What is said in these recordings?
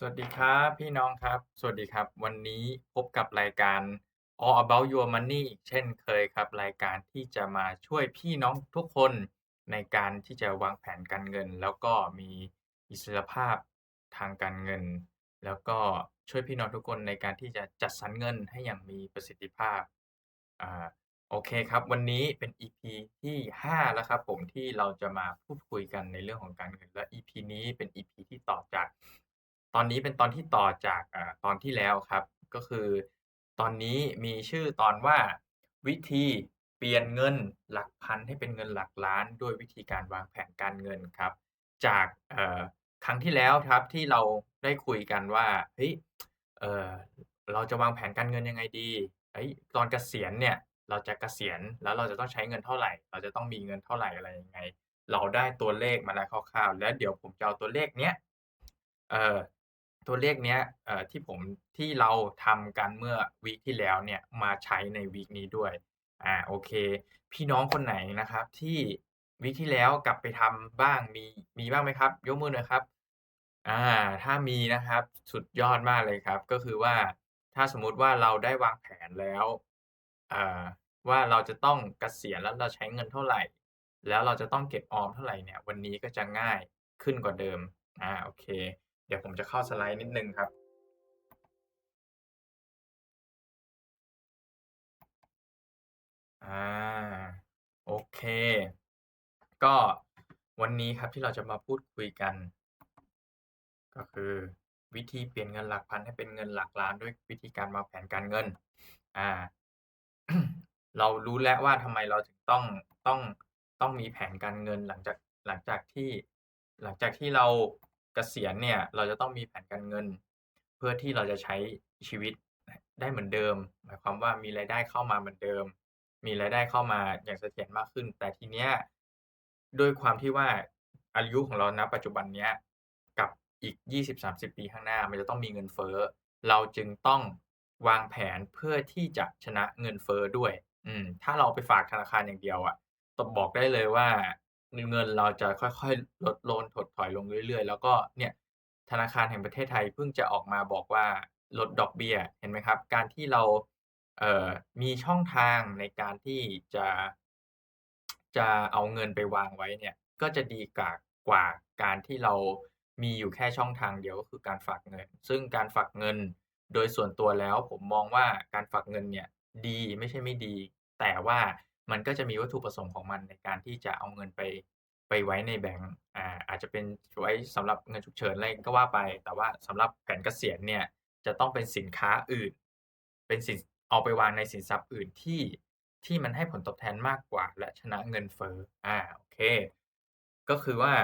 สวัสดีครับพี่น้องครับ สวัสดีครับ วันนี้พบกับรายการ All About Your Money อีกเช่นเคยครับ รายการที่จะมาช่วยพี่น้องทุกคนในการที่จะวางแผนการเงิน แล้วก็มีอิสรภาพทางการเงิน แล้วก็ช่วยพี่น้องทุกคนในการที่จะจัดสรรเงินให้อย่างมีประสิทธิภาพอ่าโอเคครับ วันนี้เป็น EP ที่ 5 แล้วครับผมที่เราจะมาพูดคุยกันในเรื่องของการเงินและ EP นี้เป็น EP ที่ต่อจาก อนนี้เป็นตอนที่ต่อจากอ่าตอนที่แล้วครับ ก็คือ ตอนนี้มีชื่อตอนว่า วิธีเปลี่ยนเงินหลักพันให้เป็นเงินหลักล้าน ด้วยวิธีการวางแผนการเงินครับ จากเอ่อครั้งที่แล้วครับที่เราได้คุยกันว่าเฮ้ยเออเราจะวางแผนการเงินยังไงดีเฮ้ยตอนเกษียณเนี่ยเราจะเกษียณแล้วเราจะต้องใช้เงินเท่าไหร่ เราจะต้องมีเงินเท่าไหร่อะไรยังไง เราได้ตัวเลขมาแล้วคร่าวๆ แล้วเดี๋ยวผมจะเอาตัวเลขเนี้ยเอ่อ ตัวเลขเนี้ยเอ่อที่ผมที่เราทำกันเมื่อวีกที่แล้วเนี่ยมาใช้ในวีกนี้ด้วยอ่าโอเค พี่น้องคนไหนนะครับ ที่วีกที่แล้วกลับไปทำบ้างมีมีบ้างไหมครับ ยกมือหน่อยครับอ่าถ้ามีนะครับสุดยอดมากเลยครับ ก็คือว่าถ้าสมมุติว่าเราได้วางแผนแล้วอ่าว่าเราจะต้องเกษียณแล้วเราใช้เงินเท่าไหร่ แล้วเราจะต้องเก็บออมเท่าไหร่เนี่ย วันนี้ก็จะง่ายขึ้นกว่าเดิมอ่าโอเค เดี๋ยวผมจะเข้าสไลด์นิดนึงครับ อ่า โอเค ก็วันนี้ครับที่เราจะมาพูดคุยกัน ก็คือวิธีเปลี่ยนเงินหลักพันให้เป็นเงินหลักล้านด้วยวิธีการวางแผนการเงิน อ่า เรารู้แล้วว่าทำไมเราถึงต้องต้องต้องมีแผนการเงินหลังจากหลังจากที่หลังจากที่เรา กษียณเนี่ยเราจะต้องมีแผนการเงิน เพื่อที่เราจะใช้ชีวิตได้เหมือนเดิม หมายความว่ามีรายได้เข้ามาเหมือนเดิม มีรายได้เข้ามาอย่างเสถียรมากขึ้น แต่ทีเนี้ยด้วยความที่ว่าอายุของเราณปัจจุบันเนี้ยกับอีก 20-30 ปีข้างหน้า มันจะต้องมีเงินเฟ้อ เราจึงต้องวางแผนเพื่อที่จะชนะเงินเฟ้อด้วย อืม ถ้าเราไปฝากธนาคารอย่างเดียวอะตบอกได้เลยว่า เงินเราจะค่อย ๆ ลดโลนถดถอยลงเรื่อย ๆ แล้วก็เนี่ยธนาคารแห่งประเทศไทยเพิ่งจะออกมาบอกว่าลดดอกเบี้ยเห็นไหมครับ การที่เราเอ่อมีช่องทางในการที่จะ จะเอาเงินไปวางไว้เนี่ย ก็จะดีกว่ากว่าการที่เรามีอยู่แค่ช่องทางเดียวก็คือการฝากเงิน ซึ่งการฝากเงินโดยส่วนตัวแล้ว ผมมองว่าการฝากเงินเนี่ย ดีไม่ใช่ไม่ดี แต่ว่า มันก็จะมีวัตถุประสงค์ของมันในการที่จะเอาเงินไปไปไว้ในแบงก์อ่าอาจจะเป็นไว้สำหรับเงินฉุกเฉินอะไรก็ว่าไป แต่ว่าสำหรับแผนเกษียณเนี่ยจะต้องเป็นสินค้าอื่น เป็นสินเอาไปวางในสินทรัพย์อื่นที่ที่มันให้ผลตอบแทนมากกว่า และชนะเงินเฟ้ออ่าโอเค ก็คือว่า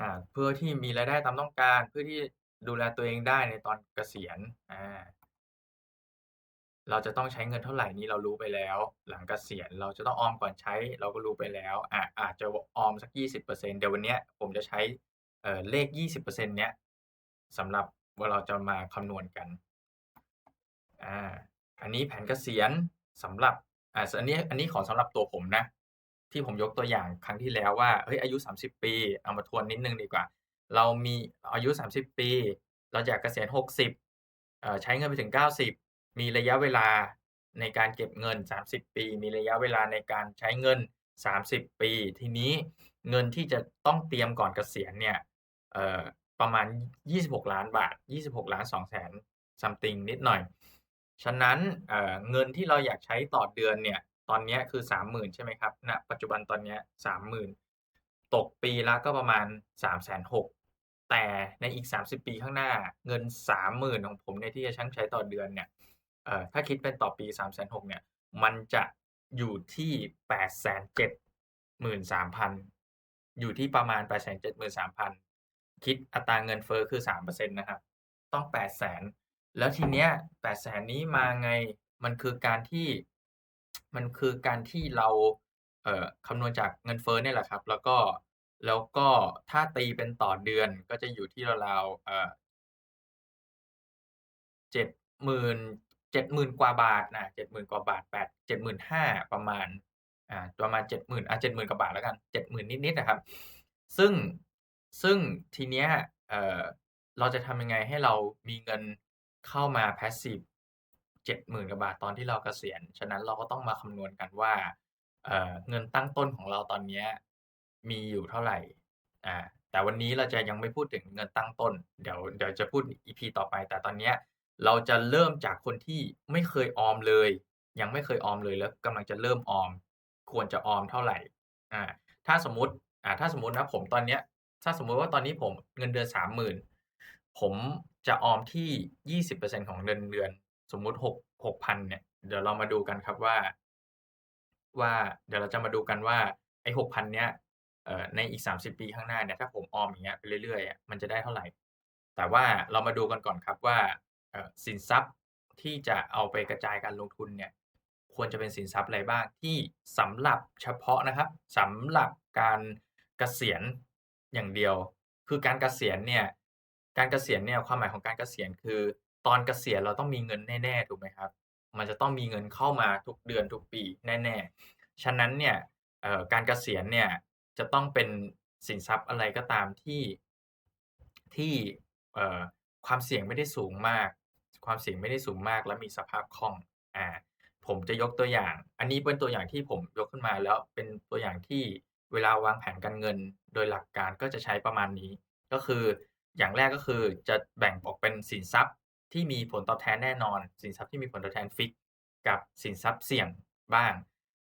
อ่าเพื่อที่มีรายได้ตามต้องการเพื่อที่ดูแลตัวเองได้ในตอนเกษียณอ่า เราจะต้องใช้เงินเท่าไหร่นี่เรารู้ไปแล้ว หลังเกษียณเราจะต้องออมก่อนใช้ เราก็รู้ไปแล้วอาอาจจะออมสัก 20%เดี๋ยววันเนี้ยผมจะใช้เอ่อเลข 20%เนี้ยสำหรับว่าเราจะมาคำนวณกันอ่าอันนี้แผนเกษียณสำหรับอ่าอันนี้อันนี้ขอสำหรับตัวผมนะ ที่ผมยกตัวอย่างครั้งที่แล้วว่าเฮ้ยอายุ 30 ปี เอามาทวนนิดนึงดีกว่า เรามีอายุ 30 ปี เราอยากเกษียณ 60เอ่อใช้เงินไปถึง 90 มีระยะเวลาในการเก็บเงิน 30 ปี มีระยะเวลาในการใช้เงิน 30 ปี ทีนี้เงินที่จะต้องเตรียมก่อนเกษียณเนี่ยประมาณ 26 ล้านบาท 26 200,000 something นิดหน่อย ฉะนั้นเเงินที่เราอยากใช้ต่อเดือนเนี่ย ตอนนี้คือ 30,000 ใช่ไหมครับณปัจจุบันตอนนี้ 30,000 ตกปีละก็ประมาณ 3 6 0 0 0แต่ในอีก 30 ปีข้างหน้าเงิน 30,000 ของผมเนี่ยที่จะชั่งใช้ต่อเดือนเนี่ย เอ่อถ้าคิดเป็นต่อปี360,000เนี่ย มันจะอยู่ที่873,000อยู่ที่ประมาณ873,000คิดอัตราเงินเฟ้อคือ3%นะครับ ต้อง800,000แล้วทีเนี้ย800,000นี้มาไงมันคือการที่มันคือการที่เราเอ่อคำนวณจากเงินเฟ้อเนี่ยแหละครับ แล้วก็แล้วก็ถ้าตีเป็นต่อเดือนก็จะอยู่ที่ราวๆเอ่อ 70,000 70,000กว่าบาทนะ70,000กว่าบาทแปด75,000ประมาณอ่าประมาณ70,000อ่า70,000กว่าบาทแล้วกัน70,000นิดๆอะครับ ซึ่งซึ่งทีเนี้ยเออเราจะทำยังไงให้เรามีเงินเข้ามา Passive 70,000กว่าบาทตอนที่เราเกษียณ ฉะนั้นเราก็ต้องมาคำนวณกันว่าเออเงินตั้งต้นของเราตอนเนี้ยมีอยู่เท่าไหร่อ่าแต่วันนี้เราจะยังไม่พูดถึงเงินตั้งต้น เดี๋ยวเดี๋ยวจะพูด EP ต่อไป แต่ตอนเนี้ย เราจะเริ่มจากคนที่ไม่เคยออมเลย ยังไม่เคยออมเลยแล้วกำลังจะเริ่มออม ควรจะออมเท่าไหร่อ่าถ้าสมมติอ่าถ้าสมมตินะผมตอนเนี้ย ถ้าสมมุติว่าตอนนี้ผมเงินเดือน30,000ผมจะออมที่20%ของเงินเดือน สมมุติ6 6,000เนี่ย เดี๋ยวเรามาดูกันครับว่า ว่าเดี๋ยวเราจะมาดูกันว่าไอ้6,000เนี้ยเอ่อในอีก30ปีข้างหน้าเนี่ยถ้าผมออมอย่างเงี้ยไปเรื่อยๆมันจะได้เท่าไหร่ แต่ว่าเรามาดูกันก่อนครับว่า สินทรัพย์ที่จะเอาไปกระจายการลงทุนเนี่ยควรจะเป็นสินทรัพย์อะไรบ้างที่สำหรับเฉพาะนะครับสำหรับการเกษียณอย่างเดียว คือการเกษียณเนี่ยการเกษียณเนี่ยความหมายของการเกษียณคือ ตอนเกษียณเราต้องมีเงินแน่ๆถูกไหมครับ มันจะต้องมีเงินเข้ามาทุกเดือนทุกปีแน่ๆ ฉะนั้นเนี่ยการเกษียณเนี่ยจะต้องเป็นสินทรัพย์อะไรก็ตามที่ที่ความเสี่ยงไม่ได้สูงมาก ความเสี่ยงไม่ได้สูงมาก และมีสภาพคล่องอ่าผมจะยกตัวอย่าง อันนี้เป็นตัวอย่างที่ผมยกขึ้นมาแล้วเป็นตัวอย่างที่เวลาวางแผนการเงิน โดยหลักการก็จะใช้ประมาณนี้ ก็คืออย่างแรกก็คือจะแบ่งออกเป็นสินทรัพย์ที่มีผลตอบแทนแน่นอน สินทรัพย์ที่มีผลตอบแทนฟิกกับสินทรัพย์เสี่ยงบ้าง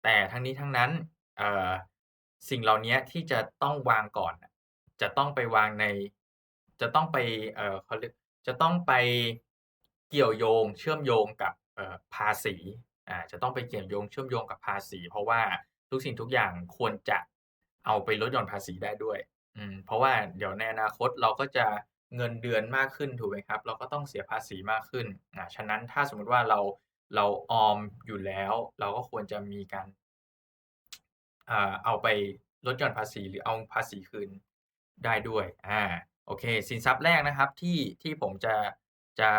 แต่ทั้งนี้ทั้งนั้นเอ่อสิ่งเหล่านี้ที่จะต้องวางก่อน จะต้องไปวางใน จะต้องไปเอ่อเขาเรียกจะต้องไป เกี่ยวโยงเชื่อมโยงกับภาษีอาจะต้องไปเกี่ยวโยงเชื่อมโยงกับภาษี เพราะว่าทุกสิ่งทุกอย่างควรจะเอาไปลดหย่อนภาษีได้ด้วย อืม เพราะว่าเดี๋ยวในอนาคตเราก็จะเงินเดือนมากขึ้นถูกไหมครับ เราก็ต้องเสียภาษีมากขึ้นอาฉะนั้นถ้าสมมติว่าเราเราออมอยู่แล้ว เราก็ควรจะมีการอ่าเอาไปลดหย่อนภาษีหรือเอาภาษีคืนได้ด้วยอาโอเค สินทรัพย์แรกนะครับที่ที่ผมจะจะ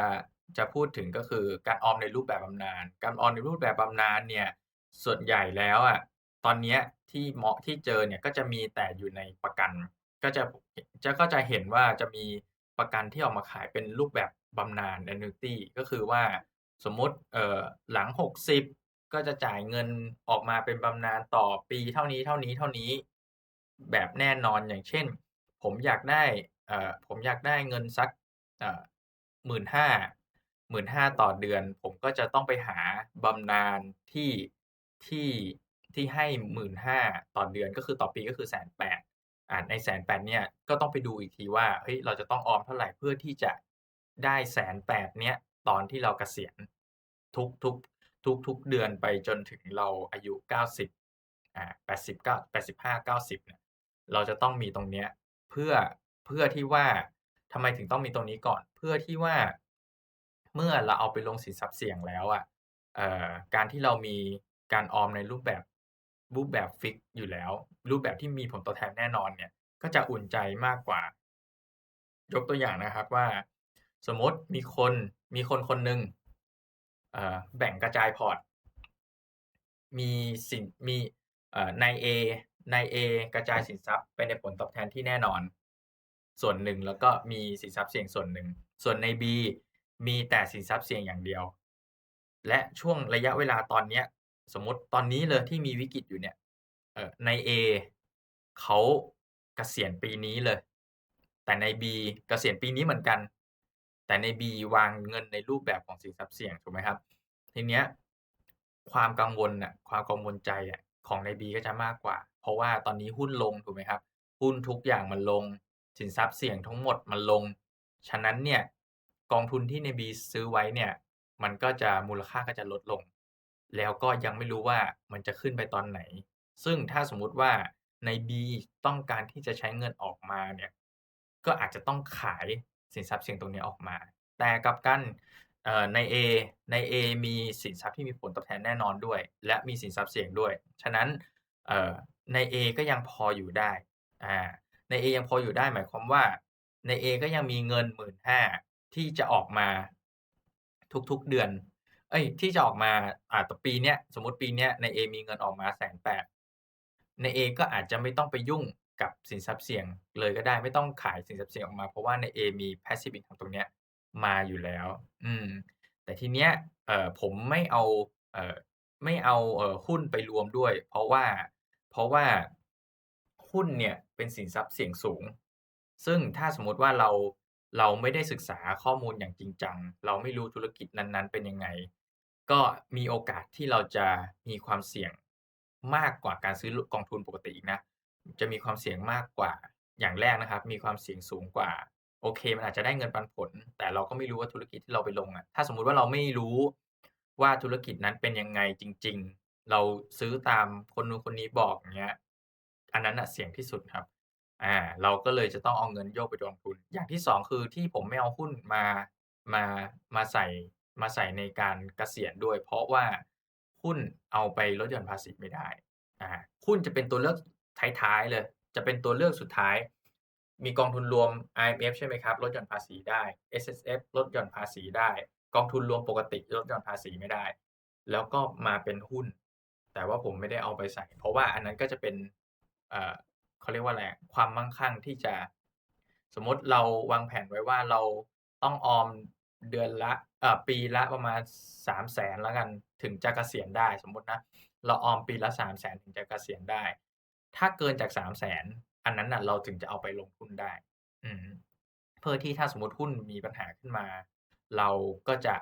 จะพูดถึงก็คือการออมในรูปแบบบำนาญ การออมในรูปแบบบำนาญเนี่ย ส่วนใหญ่แล้วอะ ตอนเนี้ยที่เหมาะที่เจอเนี่ยก็จะมีแต่อยู่ในประกัน ก็จะจะก็จะเห็นว่าจะมีประกันที่ออกมาขายเป็นรูปแบบบำนาญ Annuity ก็คือว่าสมมติเอ่อหลัง60ก็จะจ่ายเงินออกมาเป็นบำนาญต่อปีเท่านี้ๆๆแบบแน่นอนอย่างเช่น ผมอยากได้เอ่อผมอยากได้เงินสักเอ่อ 15,000 15,000ต่อเดือน ผมก็จะต้องไปหาบำนาญที่ที่ที่ให้15,000ต่อเดือนก็คือต่อปีก็คือ180,000อ่าใน180,000เนี่ยก็ต้องไปดูอีกทีว่าเฮ้ยเราจะต้องออมเท่าไหร่เพื่อที่จะได้180,000เนี้ยตอนที่เราเกษียณทุกๆทุกๆเดือนไปจนถึงเราอายุ90อ่า89 85 90เนี่ยเราจะต้องมีตรงเนี้ยเพื่อเพื่อที่ว่าทำไมถึงต้องมีตรงนี้ก่อน เพื่อที่ว่า เมื่อเราเอาไปลงสินทรัพย์เสี่ยงแล้วอะเอ่อการที่เรามีการออมในรูปแบบรูปแบบฟิกอยู่แล้ว รูปแบบที่มีผลตอบแทนแน่นอนเนี่ย ก็จะอุ่นใจมากกว่า ยกตัวอย่างนะครับว่า สมมติมีคนมีคนคนหนึ่งแบ่งกระจายพอร์ต มีสินมีนายเอนายเอกระจายสินทรัพย์ไปในผลตอบแทนที่แน่นอน ส่วนหนึ่งแล้วก็มีสินทรัพย์เสี่ยงส่วนหนึ่ง ส่วนในบี มีแต่สินทรัพย์เสี่ยงอย่างเดียว และช่วงระยะเวลาตอนเนี้ย สมมติตอนนี้เลยที่มีวิกฤตอยู่เนี่ย เอ่อนเอเขาเกษียณปีนี้เลย แต่ในบีเกษียณปีนี้เหมือนกัน แต่ในบีวางเงินในรูปแบบของสินทรัพย์เสี่ยงถูกไหมครับ ทีเนี้ยความกังวลน่ะความกังวลใจอะของในบีก็จะมากกว่า เพราะว่าตอนนี้หุ้นลงถูกไหมครับ หุ้นทุกอย่างมันลง สินทรัพย์เสี่ยงทั้งหมดมันลง ฉะนั้นเนี่ย กองทุนที่ในบีซื้อไว้เนี่ย มันก็จะมูลค่าก็จะลดลง แล้วก็ยังไม่รู้ว่ามันจะขึ้นไปตอนไหน ซึ่งถ้าสมมุติว่าในายบีต้องการที่จะใช้เงินออกมาเนี่ย ก็อาจจะต้องขายสินทรัพย์เสี่ยงตรงนี้ออกมา แต่กับกันเอ่อนายเอนายเอมีสินทรัพย์ที่มีผลตอบแทนแน่นอนด้วย และมีสินทรัพย์เสี่ยงด้วย ฉะนั้นเอ่อนายเอก็ยังพออยู่ได้อานายเอยังพออยู่ได้หมายความว่าในายเอก็ยังมีเงิน15,000 ที่จะออกมาทุกๆเดือน เอ๊ยที่จะออกมาอ่าต่อปีเนี้ยสมมติปีเนี้ยในเอมีเงินออกมา180,000นเอก็อาจจะไม่ต้องไปยุ่งกับสินทรัพย์เสี่ยงเลยก็ได้ไม่ต้องขายสินทรัพย์เสี่ยงออกมาเพราะว่าใน A มี Passive Income ตรงเนี้ยมาอยู่แล้ว อืม แต่ทีเนี้ยเอ่อผมไม่เอาเอ่อไม่เอาเอ่อหุ้นไปรวมด้วย เพราะว่าเพราะว่าหุ้นเนี่ยเป็นสินทรัพย์เสี่ยงสูง ซึ่งถ้าสมมติว่าเรา เราไม่ได้ศึกษาข้อมูลอย่างจริงจัง เราไม่รู้ธุรกิจนั้นๆ เป็นยังไง ก็มีโอกาสที่เราจะมีความเสี่ยงมากกว่าการซื้อกองทุนปกตินะ จะมีความเสี่ยงมากกว่าอย่างแรกนะครับ มีความเสี่ยงสูงกว่า โอเค มันอาจจะได้เงินปันผล แต่เราก็ไม่รู้ว่าธุรกิจที่เราไปลงอะ ถ้าสมมุติว่าเราไม่รู้ว่าธุรกิจนั้นเป็นยังไงจริง ๆ เราซื้อตามคนนู้นคนนี้บอกเงี้ย อันนั้นน่ะเสี่ยงที่สุดครับ อาเราก็เลยจะต้องเอาเงินโยกไปลงทุน อย่างที่2คือที่ผมไม่เอาหุ้นมามามาใส่มาใส่ในการเกษียณด้วย เพราะว่าหุ้นเอาไปลดหย่อนภาษีไม่ได้อ่าหุ้นจะเป็นตัวเลือกท้ายๆเลย จะเป็นตัวเลือกสุดท้าย มีกองทุนรวม IMF ใช่ไหมครับลดหย่อนภาษีได้ SSF ลดหย่อนภาษีได้ กองทุนรวมปกติลดหย่อนภาษีไม่ได้ แล้วก็มาเป็นหุ้น แต่ว่าผมไม่ได้เอาไปใส่ เพราะว่าอันนั้นก็จะเป็น เขาเรียกว่าอะไรความมั่งคั่งที่จะ สมมติเราวางแผนไว้ว่าเราต้องออมเดือนละเอ่อปีละประมาณ300,000แล้วกันถึงจะเกษียณได้ สมมตินะเราออมปีละ300,000ถึงจะเกษียณได้ ถ้าเกินจาก300,000อันนั้นน่ะ เราถึงจะเอาไปลงทุนได้ อืมเพื่อที่ถ้าสมมติหุ้นมีปัญหาขึ้นมา เราก็จะ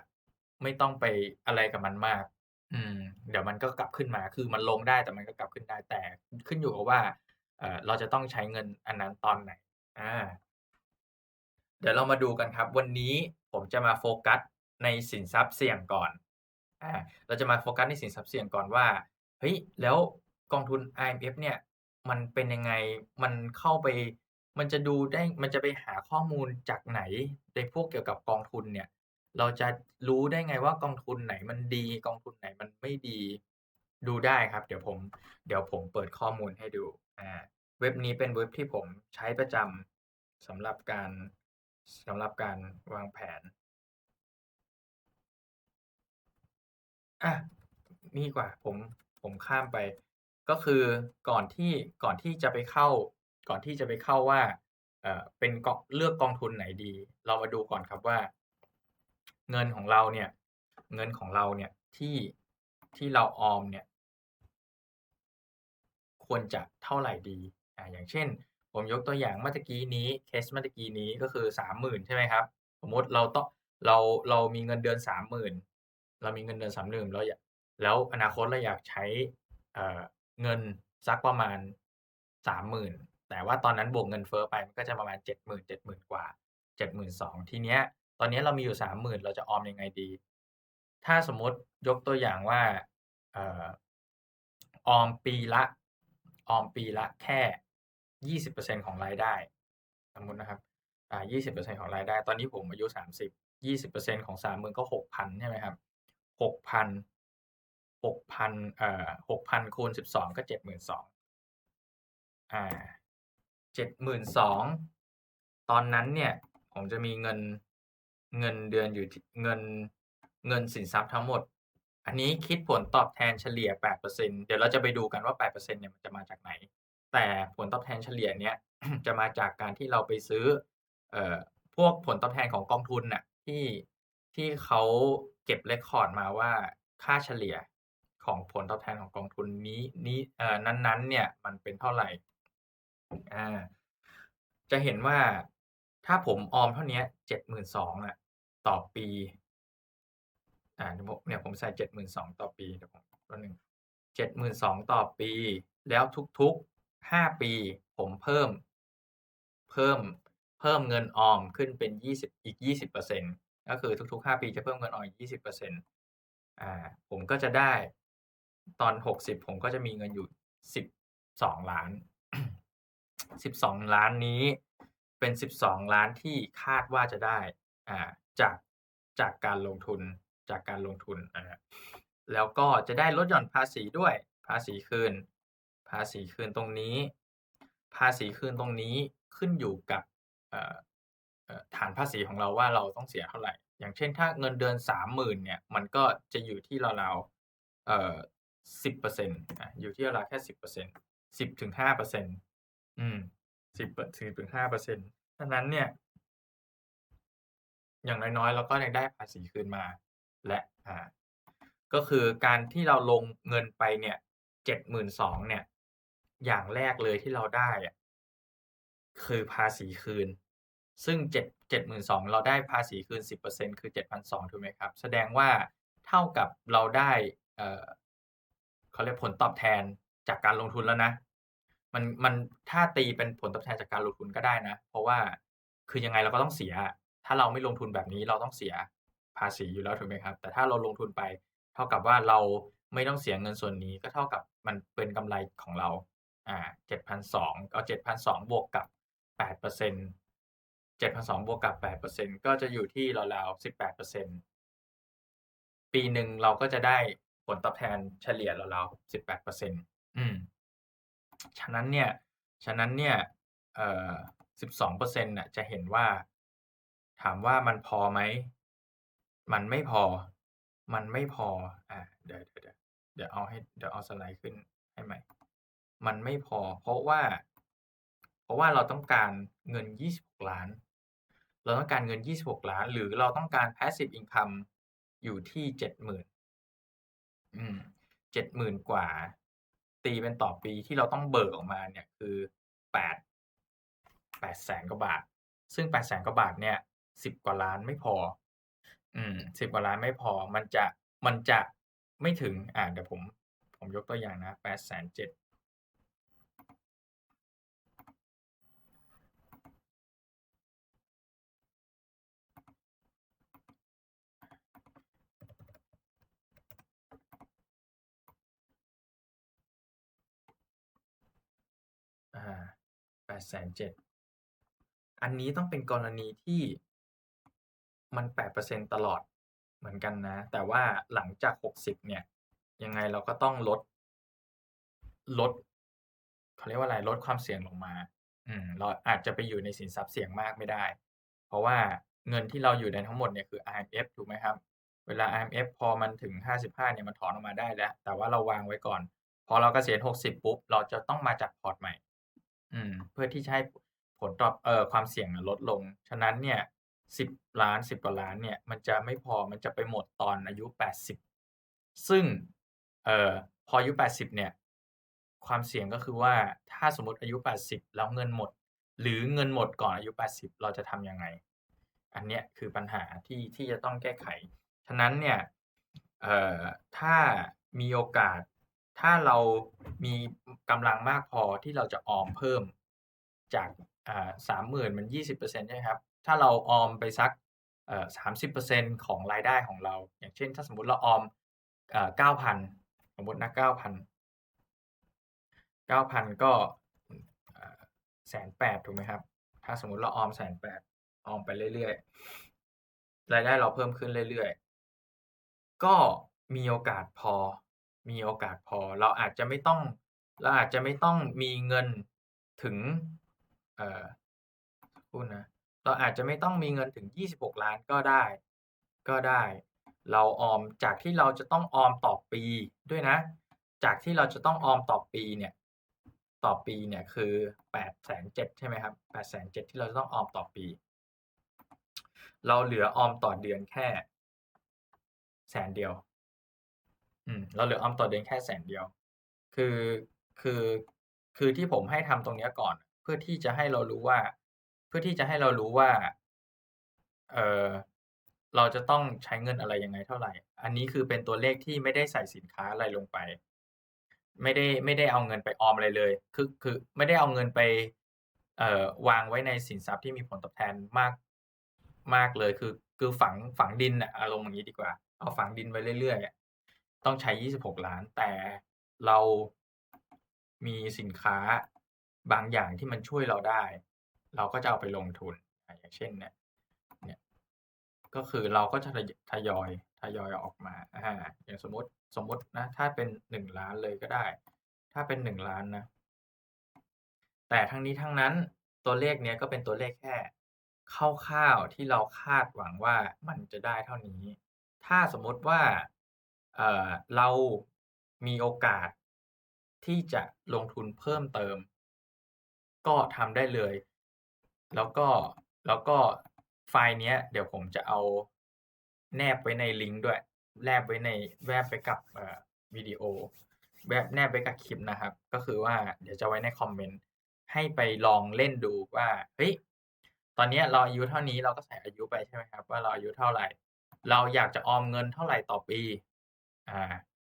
ไม่ต้องไปอะไรกับมันมาก อืม เดี๋ยวมันก็กลับขึ้นมา คือมันลงได้แต่มันก็กลับขึ้นได้แต่ขึ้นอยู่กับว่า เอ่อเราจะต้องใช้เงินอันนั้นตอนไหนอ่าเดี๋ยวเรามาดูกันครับ วันนี้ผมจะมาโฟกัสในสินทรัพย์เสี่ยงก่อนอ่าเราจะมาโฟกัสในสินทรัพย์เสี่ยงก่อนว่าเฮ้ยแล้วกองทุน IMF เนี่ยมันเป็นยังไงมันเข้าไป มันจะดูได้มันจะไปหาข้อมูลจากไหนในพวกเกี่ยวกับกองทุนเนี่ย เราจะรู้ได้ไงว่ากองทุนไหนมันดี กองทุนไหนมันไม่ดี ดูได้ครับ เดี๋ยวผม เดี๋ยวผมเปิดข้อมูลให้ดูอาเว็บนี้เป็นเว็บที่ผมใช้ประจำสำหรับการสำหรับการวางแผนอานี่กว่า ผม ผมข้ามไป ก็คือก่อนที่ ก่อนที่จะไปเข้า ก่อนที่จะไปเข้าว่า เอ่อ เป็นกองเลือกกองทุนไหนดี เรามาดูก่อนครับว่า เงินของเราเนี่ย เงินของเราเนี่ยที่ ที่เราออมเนี่ย ควรจะเท่าไหร่ดีอ่าอย่างเช่น ผมยกตัวอย่างเมื่อกี้นี้เคสเมื่อกี้นี้ก็คือ30,000ใช่ไหมครับ สมมติเราต้องเราเรามีเงินเดือน30,000เรามีเงินเดือน30,000เราอยากแล้วอนาคตเราอยากใช้เอ่อเงินสักประมาณ30,000แต่ว่าตอนนั้นบวกเงินเฟ้อไปมันก็จะประมาณ70,000 70,000กว่า72,000ทีเนี้ย ตอนเนี้ยเรามีอยู่30,000เราจะออมยังไงดี ถ้าสมมติยกตัวอย่างว่าออมปีละออมปีละแค่ยี่สิบเปอร์เซ็นของรายได้ สมมตินะครับยี่สิบเปอร์เซ็นของรายได้ ตอนนี้ผมอายุสามสิบยี่สิบเปอร์เซ็นของสามหมื่นก็หกพันใช่ไหมครับหกพันหกพันเอ่อหกพันคูณสิบสองก็เจ็ดหมื่นสองอ่าเจ็ดหมื่นสองตอนนั้นเนี่ย ผมจะมีเงินเงินเดือนอยู่เงิน เงินสินทรัพย์ทั้งหมด อันนี้คิดผลตอบแทนเฉลี่ย 8%เดี๋ยวเราจะไปดูกันว่า 8%เนี่ยมันจะมาจากไหน แต่ผลตอบแทนเฉลี่ยเนี้ยจะมาจากการที่เราไปซื้อเอ่อพวกผลตอบแทนของกองทุนน่ะที่ที่เขาเก็บ record มาว่าค่าเฉลี่ยของผลตอบแทนของกองทุนนี้นี้เอ่อนั้นๆ เนี่ยมันเป็นเท่าไหรอาจะเห็นว่าถ้าผมออมเท่านี้ย72,000อะต่อปี อ่าเดี๋ยวผมเนี่ยผมใส่72,000ต่อปีเดี๋ยวผมแป๊บหนึ่ง72,000ต่อปี แล้วทุกๆ5ปี ผมเพิ่ม เพิ่มเพิ่มเงินออมขึ้นเป็น20อีกยี่สิบเปอร์เซ็นก็คือทุกๆ5ปีจะเพิ่มเงินออมอีก20%อ่า ผมก็จะได้ตอน60ผมก็จะมีเงินอยู่12,000,000 12,000,000นี้เป็น12,000,000ที่คาดว่าจะได้ อ่าจากจากการลงทุน จากการลงทุนอ่าแล้วก็จะได้ลดหย่อนภาษีด้วย ภาษีคืน ภาษีคืนตรงนี้ ภาษีคืนตรงนี้ขึ้นอยู่กับฐานภาษีของเราว่าเราต้องเสียเท่าไหร่ อย่างเช่นถ้าเงินเดือน30,000เนี่ยมันก็จะอยู่ที่เราวๆเปอ่อ10%อ่าอยู่ที่เราแค่10% 10-5%อืม10เปอร์10-5%ฉะนั้นเนี่ย อย่างน้อยๆเราก็ยังได้ภาษีคืนมา และอ่าก็คือการที่เราลงเงินไปเนี่ย72,000เนี่ย อย่างแรกเลยที่เราได้อะคือภาษีคืน ซึ่ง7 72,000เราได้ภาษีคืน10%คือ7,200ถูกไหมครับ แสดงว่าเท่ากับเราได้เอ่อเขาเรียกผลตอบแทนจากการลงทุนแล้วนะมันมันถ้าตีเป็นผลตอบแทนจากการลงทุนก็ได้นะ เพราะว่าคือยังไงเราก็ต้องเสีย ถ้าเราไม่ลงทุนแบบนี้เราต้องเสีย ภาษีอยู่แล้วถูกไหมครับ แต่ถ้าเราลงทุนไป เท่ากับว่าเราไม่ต้องเสียเงินส่วนนี้ก็เท่ากับมันเป็นกำไรของเรา อ่า7,200เอา7,200บวกกับ8% 7,200บวกกับ8%ก็จะอยู่ที่ราวๆ18%ปีหนึ่งเราก็จะได้ผลตอบแทนเฉลี่ยราวๆ18%อืม ฉะนั้นเนี่ย ฉะนั้นเนี่ย เอ่อ12%น่ะจะเห็นว่า ถามว่ามันพอไหม มันไม่พอ มันไม่พอ อ่าเดี๋ยวเดี๋ยวเดี๋ยวเอาให้เดี๋ยวเอาสไลด์ขึ้นให้ใหม่ มันไม่พอ เพราะว่า เพราะว่าเราต้องการเงิน 26,000,000เราต้องการเงิน 26,000,000หรือเราต้องการ Passive Income อยู่ที่ 70,000อืม70,000 กว่า ตีเป็นต่อปีที่เราต้องเบิกออกมาเนี่ยคือ 8 800,000กว่าบาท ซึ่ง800,000กว่าบาทเนี่ย10 กว่าล้านไม่พอ อืม 10 กว่าล้านไม่พอ มันจะ มันจะไม่ถึง อ่าเดี๋ยวผม ผมยกตัวอย่างนะ807,000อา807,000อันนี้ต้องเป็นกรณีที่ มัน8%ตลอดเหมือนกันนะ แต่ว่าหลังจาก60เนี่ย ยังไงเราก็ต้องลด ลดเขาเรียกว่าอะไรลดความเสี่ยงลงมา อืม เราอาจจะไปอยู่ในสินทรัพย์เสี่ยงมากไม่ได้ เพราะว่าเงินที่เราอยู่ในทั้งหมดเนี่ยคือ RMF ถูกไหมครับ เวลา RMF พอมันถึง55เนี่ยมันถอนออกมาได้แล้ว แต่ว่าเราวางไว้ก่อน พอเรากเกษียณ60ปุ๊บ เราจะต้องมาจัดพอร์ตใหม่ อืม เพื่อที่จะให้ผลตอบเอ่อความเสี่ยงลดลง ฉะนั้นเนี่ย 10,000,000 10กว่าล้านเนี่ย มันจะไม่พอมันจะไปหมดตอนอายุ80ซึ่งเอ่อพออายุ80เนี่ย ความเสี่ยงก็คือว่าถ้าสมมติอายุ80แล้วเงินหมด หรือเงินหมดก่อนอายุ80เราจะทำยังไง อันเนี้ยคือปัญหาที่ที่จะต้องแก้ไข ฉะนั้นเนี่ยเอ่อถ้ามีโอกาส ถ้าเรามีกำลังมากพอที่เราจะออมเพิ่มจากอ่า30,000มัน20%ใช่ครับ ถ้าเราออมไปสักสามสิบเปอ่อ30%ของรายได้ของเรา อย่างเช่น ถ้าสมมุติเราออมอ่า9,000สมมตินะ9,000 9,000ก็อ่า180,000ถูกไหมครับ ถ้าสมมติเราออม180,000ออมไปเรื่อยๆ รายได้เราเพิ่มขึ้นเรื่อยๆ ก็มีโอกาสพอ มีโอกาสพอ เราอาจจะไม่ต้อง เราอาจจะไม่ต้องมีเงินถึง เอ่อสักครู่นะ เราอาจจะไม่ต้องมีเงินถึง 26,000,000ก็ได้ ก็ได้ เราออมจากที่เราจะต้องออมต่อปีด้วยนะ จากที่เราจะต้องออมต่อปีเนี่ยต่อปีเนี่ยคือ870,000ใช่ไหมครับ870,000ที่เราจะต้องออมต่อปี เราเหลือออมต่อเดือนแค่100,000อืม เราเหลือออมต่อเดือนแค่100,000คือ คือ คือที่ผมให้ทำตรงเนี้ยก่อน เพื่อที่จะให้เรารู้ว่า เพื่อที่จะให้เรารู้ว่า เอ่อเราจะต้องใช้เงินอะไรยังไงเท่าไรอันนี้คือเป็นตัวเลขที่ไม่ได้ใส่สินค้าอะไรลงไป ไม่ได้ไม่ได้เอาเงินไปออมอะไรเลย คือคือไม่ได้เอาเงินไป เอ่อวางไว้ในสินทรัพย์ที่มีผลตอบแทนมากมากเลย คือ คือฝังฝังดินอะอารมณ์อย่างงี้ดีกว่า เอาฝังดินไว้เรื่อยๆต้องใช้26,000,000แต่เรามีสินค้าบางอย่างที่มันช่วยเราได้ เราก็จะเอาไปลงทุนอย่างเช่นเนี่ยเนี่ยก็คือเราก็จะทยอยทยอยออกมาอาอย่างสมมติสมมตินะ ถ้าเป็น1,000,000เลยก็ได้ ถ้าเป็น1,000,000นนะ แต่ทั้งนี้ทั้งนั้นตัวเลขเนี้ยก็เป็นตัวเลขแค่คร่าวๆที่เราคาดหวังว่ามันจะได้เท่านี้ ถ้าสมมติว่าเอ่อเรามีโอกาสที่จะลงทุนเพิ่มเติม ก็ทำได้เลย แล้วก็ แล้วก็ไฟล์เนี้ย เดี๋ยวผมจะเอาแนบไว้ในลิงก์ด้วย แนบไว้ในแนบไปกับเอ่อวิดีโอแนบแนบไว้กับคลิปนะครับ ก็คือว่าเดี๋ยวจะไว้ในคอมเมนต์ให้ไปลองเล่นดูว่าเฮ้ยตอนเนี้ยเราอายุเท่านี้เราก็ใส่อายุไปใช่ไหมครับ ว่าเราอายุเท่าไหร่ เราอยากจะออมเงินเท่าไหร่ต่อปี อ่า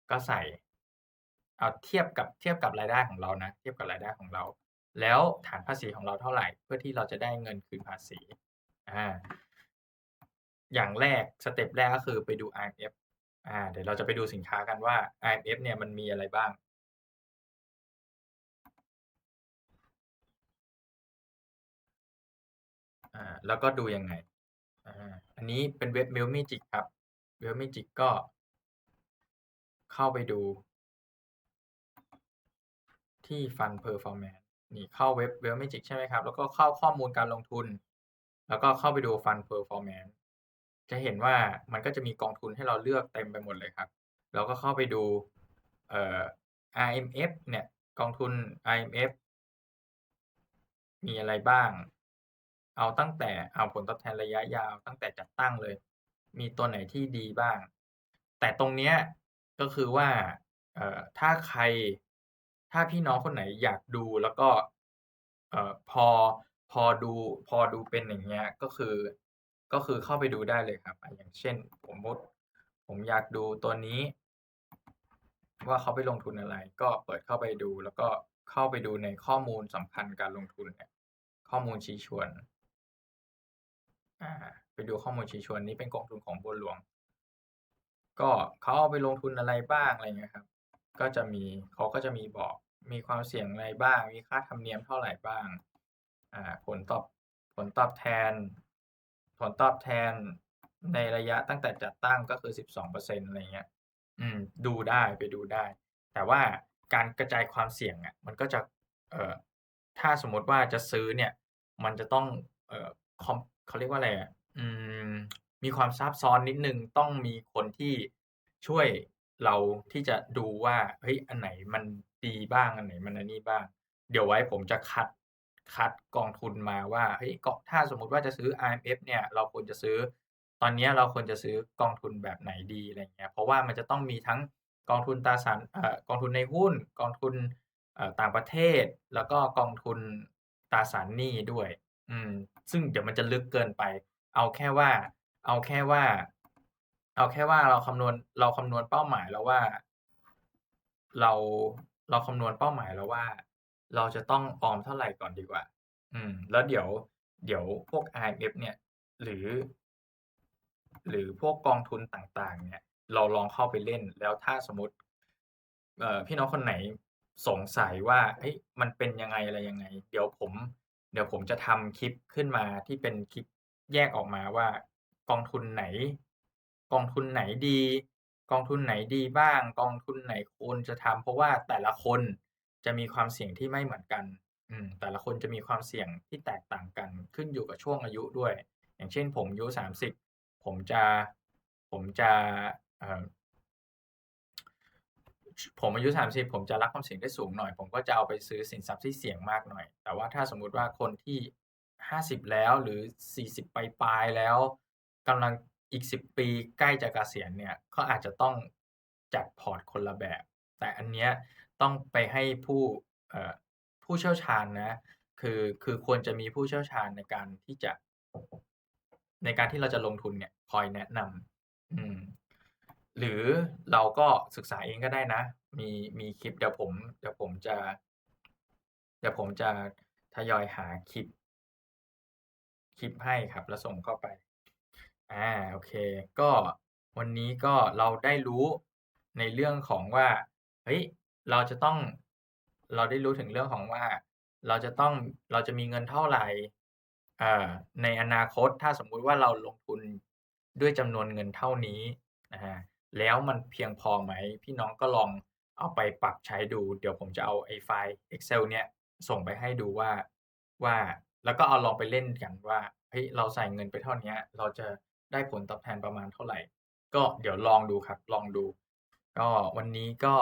ก็ใส่ เอาเทียบกับเทียบกับรายได้ของเรานะ เทียบกับรายได้ของเรา แล้วฐานภาษีของเราเท่าไหร่ เพื่อที่เราจะได้เงินคืนภาษีอ่าอย่างแรกสเต็ปแรกก็คือไปดู IMF อ่า เดี๋ยวเราจะไปดูสินค้ากันว่า IMF เนี่ยมันมีอะไรบ้างอาแล้วก็ดูยังไงอาอันนี้เป็นเว็บ Wealthmagic ครับ Wealthmagic ก็เข้าไปดูที่ Fund Performance นี่ นี่เข้าเว็บ Wealthmagic ใช่ไหมครับ แล้วก็เข้าข้อมูลการลงทุน แล้วก็เข้าไปดู Fund Performance จะเห็นว่ามันก็จะมีกองทุนให้เราเลือกเต็มไปหมดเลยครับเราก็เข้าไปดูเอ่อ IMF เนี่ยกองทุน IMF มีอะไรบ้าง เอาตั้งแต่เอาผลตอบแทนระยะยาว ตั้งแต่จัดตั้งเลย มีตัวไหนที่ดีบ้าง แต่ตรงเนี้ยก็คือว่าเอ่อถ้าใคร ถ้าพี่น้องคนไหนอยากดูแล้วก็ เอ่อพอพอดู พอดูเป็นอย่างเงี้ยก็คือ ก็คือเข้าไปดูได้เลยครับอาอย่างเช่นสมมุติผมอยากดูตัวนี้ ว่าเขาไปลงทุนอะไร ก็เปิดเข้าไปดู แล้วก็เข้าไปดูในข้อมูลสำคัญการลงทุนเนี่ย ข้อมูลชี้ชวนอาไปดูข้อมูลชี้ชวนนี้เป็นกองทุนของบัวหลวง ก็เขาเอาไปลงทุนอะไรบ้างอะไรเงี้ยครับ ก็จะมีเขาก็จะมีบอกมีความเสี่ยงอะไรบ้าง มีค่าธรรมเนียมเท่าไหร่บ้างอ่าผลตอบผลตอบแทน ผลตอบแทนในระยะตั้งแต่จัดตั้งก็คือ12%อะไรเงี้ย อืม ดูได้ไปดูได้ แต่ว่าการกระจายความเสี่ยงอะมันก็จะ เอ่อ ถ้าสมมติว่าจะซื้อเนี่ย มันจะต้อง เอ่อคอมเขาเรียกว่าอะไรอะอืม มีความซับซ้อนนิดนึง ต้องมีคนที่ช่วย เราที่จะดูว่าเฮ้ยอันไหนมันดีบ้างอันไหนมันอ้นี่บ้าง เดี๋ยวไว้ผมจะคัดคัดกองทุนมาว่าเฮ้ยก็ถ้าสมมุติว่าจะซื้อ IMF เนี่ยเราควรจะซื้อ ตอนนี้เราควรจะซื้อกองทุนแบบไหนดีอะไรเงี้ยเพราะว่ามันจะต้องมีทั้งกองทุนตราสารเอ่อกองทุนในหุ้น กองทุนเอ่อต่างประเทศ แล้วก็กองทุนตราสารหนี้ด้วย อืม ซึ่งเดี๋ยวมันจะลึกเกินไป เอาแค่ว่า เอาแค่ว่า เอาแค่ว่าเราคำนวณเราคำนวณเป้าหมายแล้วว่า เราเราคำนวณเป้าหมายแล้วว่า เราจะต้องออมเท่าไหร่ก่อนดีกว่า อืม แล้วเดี๋ยว เดี๋ยวพวก IMF เนี่ย หรือ หรือพวกกองทุนต่างๆ เนี่ย เราลองเข้าไปเล่น แล้วถ้าสมมติ เอ่อพี่น้องคนไหนสงสัยว่าเฮ้ยมันเป็นยังไงอะไรยังไง เดี๋ยวผม เดี๋ยวผมจะทำคลิปขึ้นมาที่เป็นคลิปแยกออกมาว่ากองทุนไหน กองทุนไหนดี กองทุนไหนดีบ้าง กองทุนไหนควรจะทำเพราะว่าแต่ละคนจะมีความเสี่ยงที่ไม่เหมือนกัน อืมแต่ละคนจะมีความเสี่ยงที่แตกต่างกัน ขึ้นอยู่กับช่วงอายุด้วย อย่างเช่น ผมอายุ30ผมจะผมจะเอ่อผมอายุ 30 ผมจะรับความเสี่ยงได้สูงหน่อย ผมก็จะเอาไปซื้อสินทรัพย์ที่เสี่ยงมากหน่อย แต่ว่าถ้าสมมุติว่าคนที่ 50 แล้วหรือ 40 ปลายๆแล้วกำลัง อีก10ปีใกล้จะเกษียณเนี่ยก็อาจจะต้องจัดพอร์ตคนละแบบ แต่อันเนี้ยต้องไปให้ผู้เอ่อผู้เชี่ยวชาญนะ คือคือควรจะมีผู้เชี่ยวชาญในการที่จะ ในการที่เราจะลงทุนเนี่ยคอยแนะนำอืม หรือเราก็ศึกษาเองก็ได้นะ มีมีคลิปเดี๋ยวผม เดี๋ยวผมจะ เดี๋ยวผมจะทยอยหาคลิป คลิปให้ครับ แล้วส่งเข้าไป อา โอเค ก็วันนี้ก็เราได้รู้ในเรื่องของว่า เฮ้ย เราจะต้อง เราได้รู้ถึงเรื่องของว่า เราจะต้อง เราจะมีเงินเท่าไรอ่าในอนาคตถ้าสมมุติว่าเราลงทุนด้วยจำนวนเงินเท่านี้อะฮะ แล้วมันเพียงพอไหม พี่น้องก็ลองเอาไปปรับใช้ดู เดี๋ยวผมจะเอาไอ้ไฟล์ Excel เนี่ยส่งไปให้ดูว่า ว่า แล้วก็เอาลองไปเล่นกันว่า เฮ้ย เราใส่เงินไปเท่าเนี้ย เราจะ ได้ผลตอบแทนประมาณเท่าไหร่ ก็เดี๋ยวลองดูครับ ลองดู ก็วันนี้ก็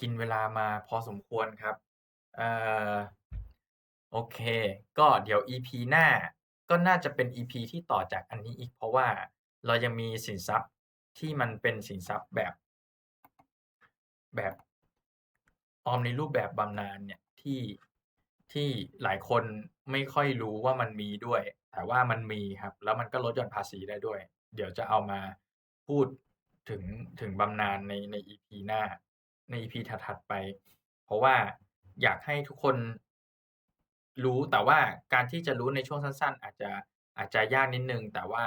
กินเวลามาพอสมควรครับเอ่อโอเค ก็เดี๋ยว EP หน้าก็น่าจะเป็น EP ที่ต่อจากอันนี้อีก เพราะว่าเรายังมีสินทรัพย์ที่มันเป็นสินทรัพย์แบบ แบบออมในรูปแบบบำนาญเนี่ยที่ที่หลายคนไม่ค่อยรู้ว่ามันมีด้วย แต่ว่ามันมีครับ แล้วมันก็ลดหย่อนภาษีได้ด้วย เดี๋ยวจะเอามาพูดถึงถึงบำนาญในใน EP หน้า ใน EP ถัดๆไป เพราะว่าอยากให้ทุกคนรู้แต่ว่าการที่จะรู้ในช่วงสั้น ๆ อาจจะอาจจะยากนิดนึง แต่ว่า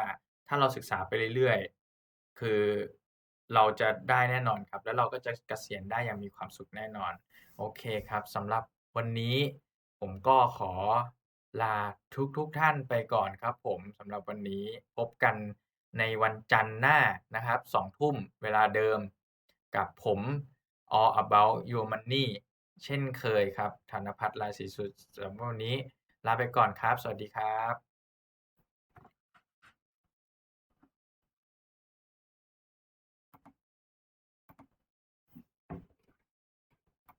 ถ้าเราศึกษาไปเรื่อยๆ คือเราจะได้แน่นอนครับ แล้วเราก็จะเกษียณได้อย่างมีความสุขแน่นอน โอเคครับสำหรับวันนี้ผมก็ขอ ลาทุกทุกท่านไปก่อนครับผมสำหรับวันนี้พบกันในวันจันทร์หน้านะครับสองทุ่มเวลาเดิม กับผม All About Your Money เช่นเคยครับธนพัฒน์ราศีสุดสำหรับวันนี้ ลาไปก่อนครับ สวัสดีครับ